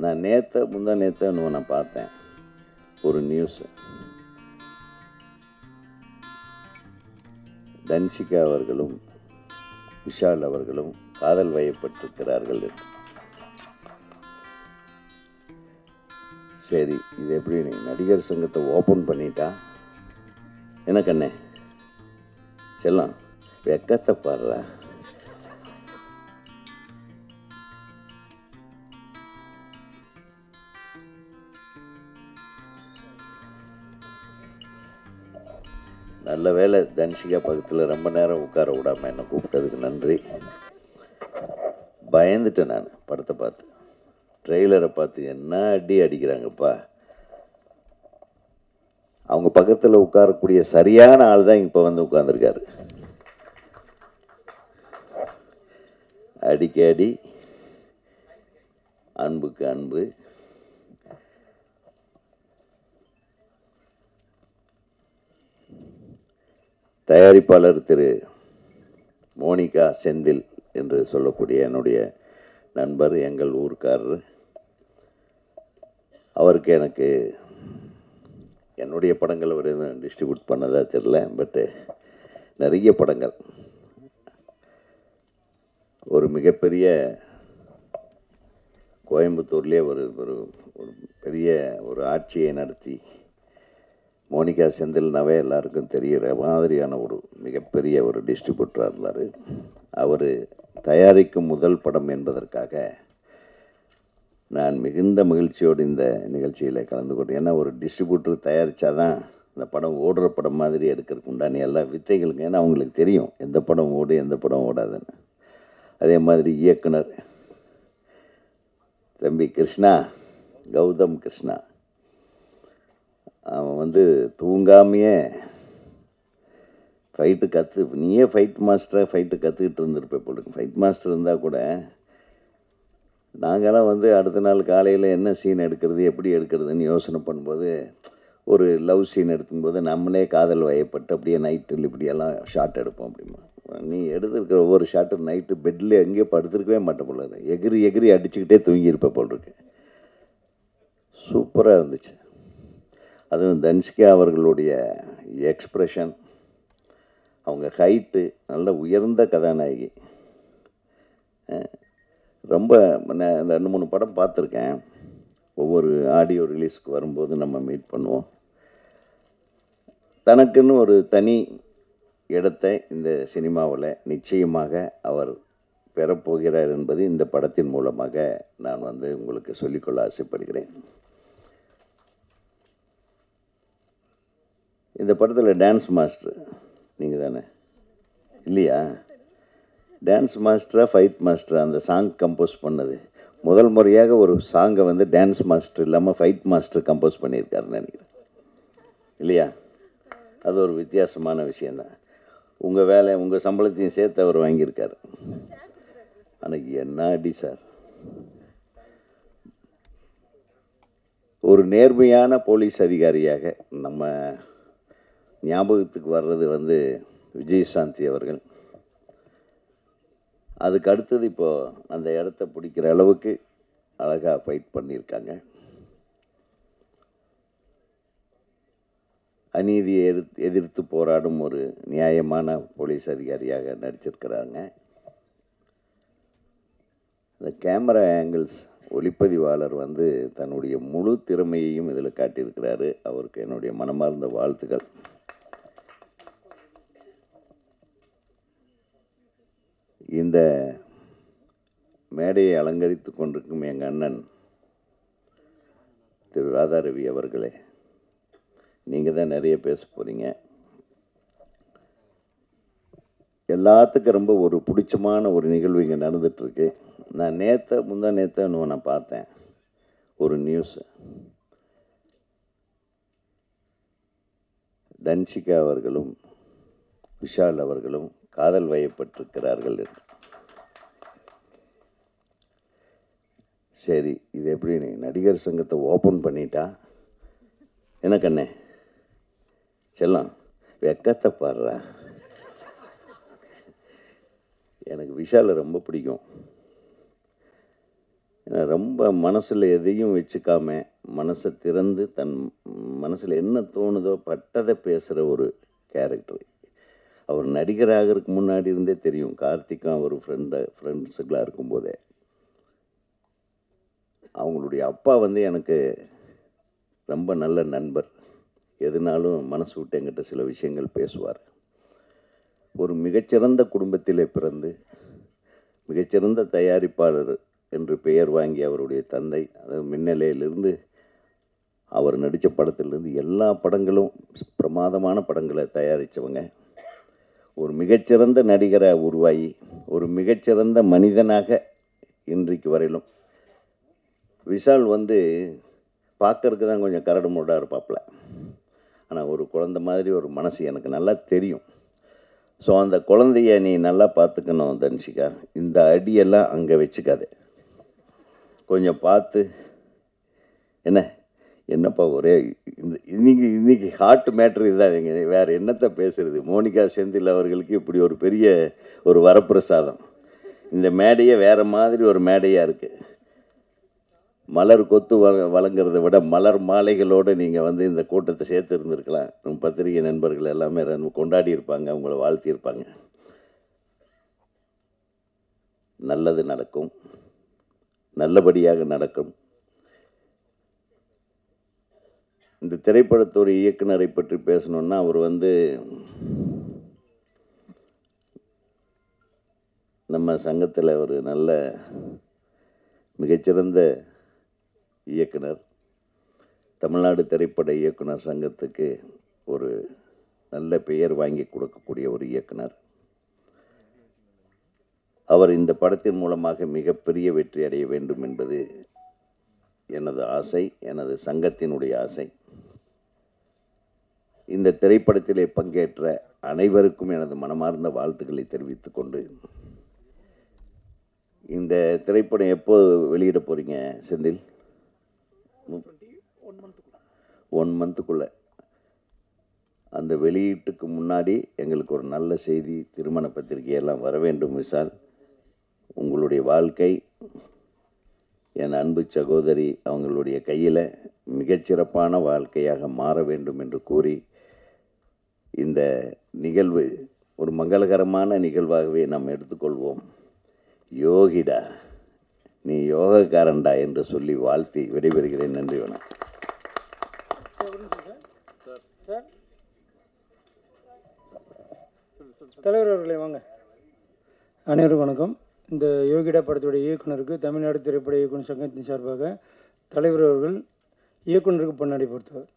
நான் நேற்று முந்தா நேற்று ஒன்று நான் பார்த்தேன். ஒரு நியூஸு தன்சிகா அவர்களும் விஷால் அவர்களும் காதல் வயப்பட்டிருக்கிறார்கள் சரி இது எப்படி நீ நடிகர் சங்கத்தை ஓப்பன் பண்ணிட்டா? என்ன கண்ணே? செல்லாம் வெக்கத்தை பாடுறா நல்ல வேலை தன்சிகா பக்கத்தில் ரொம்ப நேரம் உட்கார விடாமல் என்னை கூப்பிட்டதுக்கு நன்றி. பயந்துட்டேன் நான் படத்தை பார்த்து. ட்ரெய்லரை பார்த்து என்ன அடி அடிக்கிறாங்கப்பா. அவங்க பக்கத்தில் உட்காரக்கூடிய சரியான ஆள் தான் இப்போ வந்து உட்காந்துருக்காரு அடிக்க அடி அன்புக்கு அன்பு. தயாரிப்பாளர் திரு மோனிகா செந்தில் என்று சொல்லக்கூடிய என்னுடைய நண்பர் எங்கள் ஊர்க்காரர். அவருக்கு எனக்கு என்னுடைய படங்கள் அவர் எதுவும் டிஸ்ட்ரிபியூட் பண்ணதா தெரில பட்டு நிறைய படங்கள். ஒரு மிகப்பெரிய கோயம்புத்தூர்லேயே ஒரு ஒரு ஒரு பெரிய ஒரு ஆட்சியை நடத்தி மோனிகா செந்தில்னாவே எல்லாருக்கும் தெரிகிற மாதிரியான ஒரு மிகப்பெரிய ஒரு டிஸ்ட்ரிபியூட்டராக இருந்தார். அவர் தயாரிக்கும் முதல் படம் என்பதற்காக நான் மிகுந்த மகிழ்ச்சியோடு இந்த நிகழ்ச்சியில் கலந்து கொண்டேன். ஏன்னா ஒரு டிஸ்ட்ரிபியூட்டர் தயாரித்தா தான் இந்த படம் ஓடுற படம் மாதிரி எடுக்கிறதுக்கு உண்டான எல்லா வித்தைகளுக்கும் ஏன்னா அவங்களுக்கு தெரியும் எந்த படம் ஓடு எந்த படம் ஓடாதுன்னு. அதே மாதிரி இயக்குனர் தம்பி கிருஷ்ணா கௌதம் கிருஷ்ணா அவன் வந்து தூங்காமையே ஃபைட்டு கற்று நீயே ஃபைட் மாஸ்டராக ஃபைட்டு கற்றுக்கிட்டு இருந்திருப்ப போல ஃபைட் மாஸ்டர் இருந்தால் கூட நாங்களாம் வந்து அடுத்த நாள் காலையில் என்ன சீன் எடுக்கிறது எப்படி எடுக்கிறதுன்னு யோசனை பண்ணும்போது ஒரு லவ் சீன் எடுக்கும்போது நம்மளே காதல் வயப்பட்டு அப்படியே நைட்டில் இப்படியெல்லாம் ஷாட் எடுப்போம் அப்படிமா. நீ எடுத்துருக்கிற ஒவ்வொரு ஷாட்டும் நைட்டு பெட்டில் எங்கேயோ படுத்துருக்கவே மாட்டேன் போல எகிரி எகிரி அடிச்சுக்கிட்டே தூங்கியிருப்ப போல் இருக்கு. சூப்பராக இருந்துச்சு. அதுவும் தன்ஸ்கே அவர்களுடைய எக்ஸ்ப்ரெஷன். அவங்க ஹைட்டு நல்ல உயர்ந்த கதாநாயகி. ரொம்ப ரெண்டு மூணு படம் பார்த்துருக்கேன். ஒவ்வொரு ஆடியோ ரிலீஸ்க்கு வரும்போது நம்ம மீட் பண்ணுவோம். தனக்குன்னு ஒரு தனி இடத்தை இந்த சினிமாவில் நிச்சயமாக அவர் பெறப்போகிறார் என்பது இந்த படத்தின் மூலமாக நான் வந்து உங்களுக்கு சொல்லிக்கொள்ள ஆசைப்படுகிறேன். இந்த படத்தில் டான்ஸ் மாஸ்டர் நீங்கள் தானே இல்லையா? டான்ஸ் மாஸ்டராக ஃபைட் மாஸ்டர் அந்த சாங் கம்போஸ் பண்ணது. முதல் முறையாக ஒரு சாங்கை வந்து டான்ஸ் மாஸ்டர் இல்லாமல் ஃபைட் மாஸ்டர் கம்போஸ் பண்ணியிருக்காருன்னு நினைக்கிறேன். இல்லையா? அது ஒரு வித்தியாசமான விஷயந்தான் உங்கள் வேலை உங்கள் சம்பளத்தையும் சேர்த்து அவர் வாங்கியிருக்காரு. ஆனால் என்ன அடி சார்? ஒரு நேர்மையான போலீஸ் அதிகாரியாக நம்ம ஞாபகத்துக்கு வர்றது வந்து விஜயசாந்தி அவர்கள். அதுக்கு அடுத்தது இப்போது அந்த இடத்த பிடிக்கிற அளவுக்கு அழகாக ஃபைட் பண்ணியிருக்காங்க. அநீதியை எதிர்த்து எதிர்த்து போராடும் ஒரு நியாயமான போலீஸ் அதிகாரியாக நடிச்சிருக்கிறாங்க. இந்த கேமரா ஆங்கிள்ஸ் ஒளிப்பதிவாளர் வந்து தன்னுடைய முழு திறமையையும் இதில் காட்டியிருக்கிறாரு. அவருக்கு என்னுடைய மனமார்ந்த வாழ்த்துக்கள். இந்த மேடையை அலங்கரித்து கொண்டிருக்கும் எங்கள் அண்ணன் திரு ராதாரவி அவர்களே நீங்கள் தான் நிறைய பேச போகிறீங்க எல்லாத்துக்கும் ரொம்ப ஒரு பிடிச்சமான ஒரு நிகழ்வு இங்கே நடந்துகிட்ருக்கு நான் நேற்று முந்தா நேற்று இன்னும் நான் பார்த்தேன். ஒரு நியூஸு தன்சிகா அவர்களும் விஷால் அவர்களும் காதல் வயப்பட்டிருக்கிறார்கள் என்று. சரி இது எப்படி நீ நடிகர் சங்கத்தை ஓப்பன் பண்ணிட்டா? என்ன கண்ணே? செல்லம் வெக்கத்தை பாடுறா. எனக்கு விஷாலை ரொம்ப பிடிக்கும். ஏன்னா ரொம்ப மனசில் எதையும் வச்சுக்காம மனசை திறந்து தன் மனசில் என்ன தோணுதோ பட்டதை பேசுகிற ஒரு கேரக்டர் அவர் நடிகராகிறதுக்கு முன்னாடி இருந்தே தெரியும். கார்த்திக்கும் அவர் ஃப்ரெண்டை ஃப்ரெண்ட்ஸுக்களாக இருக்கும்போதே. அவங்களுடைய அப்பா வந்து எனக்கு ரொம்ப நல்ல நண்பர். எதுனாலும் மனசு விட்டு என்கிட்ட சில விஷயங்கள் பேசுவார். ஒரு மிகச்சிறந்த குடும்பத்திலே பிறந்து மிகச்சிறந்த தயாரிப்பாளர் என்று பெயர் வாங்கி அவருடைய தந்தை அதாவது மின்னலையிலிருந்து அவர் நடித்த படத்திலிருந்து எல்லா படங்களும் பிரமாதமான படங்களை தயாரித்தவங்க. ஒரு மிகச்சிறந்த நடிகரை உருவாகி ஒரு மிகச்சிறந்த மனிதனாக இன்றைக்கு வரையிலும். விஷால் வந்து பார்க்கறதுக்கு தான் கொஞ்சம் கரடு முரடாக இருப்பாப்புல. ஆனால் ஒரு குழந்த மாதிரி ஒரு மனசு எனக்கு நல்லா தெரியும். ஸோ அந்த குழந்தைய நீ நல்லா பார்த்துக்கணும் தன்ஷிகா. இந்த அடியெல்லாம் அங்கே வச்சுக்காதே. கொஞ்சம் பார்த்து என்ன? என்னப்பா ஒரே இந்த இன்னைக்கு இன்னைக்கு ஹார்ட் மேட்ரு இதுதான் நீங்கள் வேறு என்னத்தை பேசுறது? மோனிகா செந்தில் அவர்களுக்கு இப்படி ஒரு பெரிய ஒரு வரப்பிரசாதம். இந்த மேடையே வேறு மாதிரி ஒரு மேடையாக இருக்குது மலர் கொத்து வ வழங்குறத விட மலர் மாலைகளோடு நீங்கள் வந்து இந்த கூட்டத்தை சேர்த்து இருந்திருக்கலாம். நம்ம பத்திரிகை நண்பர்கள் எல்லாமே கொண்டாடி இருப்பாங்க அவங்கள வாழ்த்தியிருப்பாங்க நல்லது நடக்கும். நல்லபடியாக நடக்கும். இந்த திரைப்படத்தோட இயக்குனரை பற்றி பேசணுன்னா அவர் வந்து நம்ம சங்கத்தில் ஒரு நல்ல மிகச்சிறந்த இயக்குனர் தமிழ்நாடு திரைப்பட இயக்குனர் சங்கத்துக்கு ஒரு நல்ல பெயர் வாங்கி கொடுக்கக்கூடிய ஒரு இயக்குனர். அவர் இந்த படத்தின் மூலமாக மிகப்பெரிய வெற்றி அடைய வேண்டும் என்பது எனது ஆசை எனது சங்கத்தினுடைய ஆசை. இந்த திரைப்படத்திலே பங்கேற்ற அனைவருக்கும் எனது மனமார்ந்த வாழ்த்துக்களை தெரிவித்து கொண்டு இந்த திரைப்படம் எப்போ வெளியிட போகிறீங்க செந்தில்? ஒன் மந்த்துக்குள்ளே. அந்த வெளியீட்டுக்கு முன்னாடி எங்களுக்கு ஒரு நல்ல செய்தி திருமண பத்திரிகையெல்லாம் வர வேண்டும் விஷால் உங்களுடைய வாழ்க்கை என் அன்பு சகோதரி அவங்களுடைய கையில் மிகச்சிறப்பான வாழ்க்கையாக மாற வேண்டும் என்று கூறி இந்த நிகழ்வு ஒரு மங்களகரமான நிகழ்வாகவே நாம் எடுத்துக்கொள்வோம். யோகிடா நீ யோகக்காரன்டா என்று சொல்லி வாழ்த்தி விடைபெறுகிறேன். நன்றி வணக்கம். தலைவர் அவர்களே வாங்க. அனைவருக்கும் வணக்கம். இந்த யோகிடா படத்துடைய இயக்குனருக்கு தமிழ்நாடு திரைப்பட இயக்குனர் சங்கத்தின் சார்பாக தலைவர் அவர்கள் இயக்குனருக்கு பொன்னாடி பொறுத்தவர்